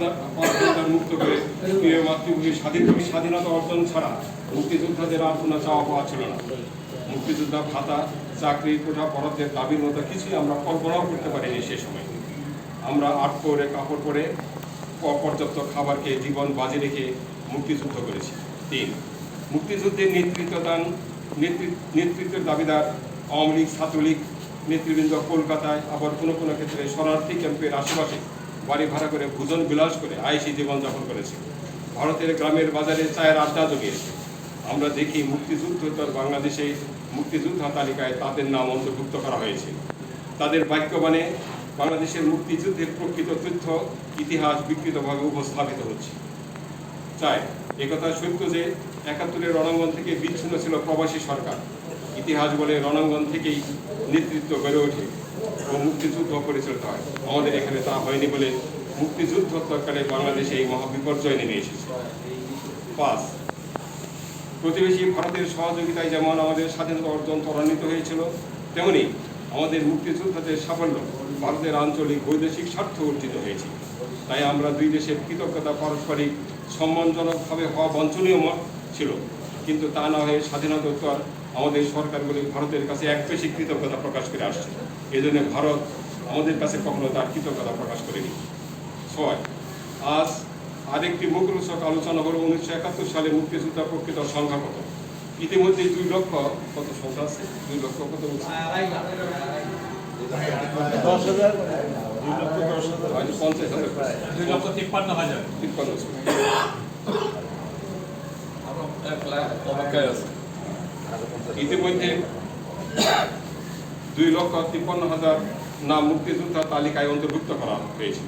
মুক্ত করে প্রিয় মাতৃভূমির স্বাধীন স্বাধীনতা অর্জন ছাড়া মুক্তিযোদ্ধাদের আর কোনো চাওয়া পাওয়া ছিল না। মুক্তিযোদ্ধা ভাতা, চাকরি কোঠা বরাদ্দের দাবির মতো কিছুই আমরা কল্পনাও করতে পারিনি সে সময়। আমরা আট পরে কাপড় পরে পর্যাপ্ত খাবার খেয়ে জীবন বাজে রেখে মুক্তিযুদ্ধ করেছি। তিন, মুক্তিযুদ্ধের নেতৃত্ব দান নেতৃ- নেতৃত্বের দাবিদার আওয়ামী লীগ, ছাত্রলীগ নেতৃবৃন্দ কলকাতায় আবার কোনো কোনো ক্ষেত্রে শরণার্থী ক্যাম্পের আশেপাশে বাড়ি ভাড়া করে ভোজন বিলাস করে আইসি জীবনযাপন করেছে। ভারতের গ্রামের বাজারে চায়ের আড্ডা জমিয়েছে আমরা দেখি মুক্তিযুদ্ধোত্তর বাংলাদেশে মুক্তিযোদ্ধা তালিকায় তাদের নাম অন্তর্ভুক্ত করা হয়েছে। তাদের বাক্যবাণে বাংলাদেশের মুক্তিযুদ্ধের প্রকৃত তথ্য ইতিহাস বিকৃতভাবে উপস্থাপিত হচ্ছে। চাই একথা সত্য যে একাত্তরের রণাঙ্গন থেকে বিচ্ছিন্ন ছিল প্রবাসী সরকার। ইতিহাস বলে রণাঙ্গন থেকেই নেতৃত্ব গড়ে ওঠে। ও মুক্তিযুদ্ধ পরিচালিত হয়। আমাদের এখানে তা হয়নি বলে মুক্তিযুদ্ধোত্তরকালে বাংলাদেশে এই মহাবিপর্যয় নেমে এসেছে। পাঁচ, প্রতিবেশী ভারতের সহযোগিতায় যেমন আমাদের স্বাধীনতা অর্জন ত্বরান্বিত হয়েছিল, তেমনি আমাদের মুক্তিযোদ্ধাদের সাফল্য ভারতের আঞ্চলিক বৈদেশিক স্বার্থ অর্জিত হয়েছে। তাই আমরা দুই দেশের কৃতজ্ঞতা, পারস্পরিক সম্মানজনকভাবে হওয়া বাঞ্ছনীয় ছিল। কিন্তু তা না হয়ে স্বাধীনতোত্তর আমাদের সরকারগুলি ভারতের কাছে এক বেশি কৃতজ্ঞতা প্রকাশ করে আসছে। এজন্য ভারত আমাদের কাছে কখনো তার কৃতজ্ঞতা প্রকাশ করেনি। ছয় আজ আরেকটি মুখরোচক আলোচনা হলো উনিশশো একাত্তর সালে মুক্তিযোদ্ধা প্রকৃত সংখ্যা কত ইতিমধ্যে দুই লক্ষ কত সংখ্যা আছে? দুই লক্ষ কত পঞ্চাশ হাজার। দুই লক্ষ তিপ্পান্ন হাজার। তিপ্পান্ন। ইতিমধ্যে দুই লক্ষ তিপ্পান্ন হাজার নাম মুক্তিযোদ্ধা তালিকায় অন্তর্ভুক্ত করা হয়েছে।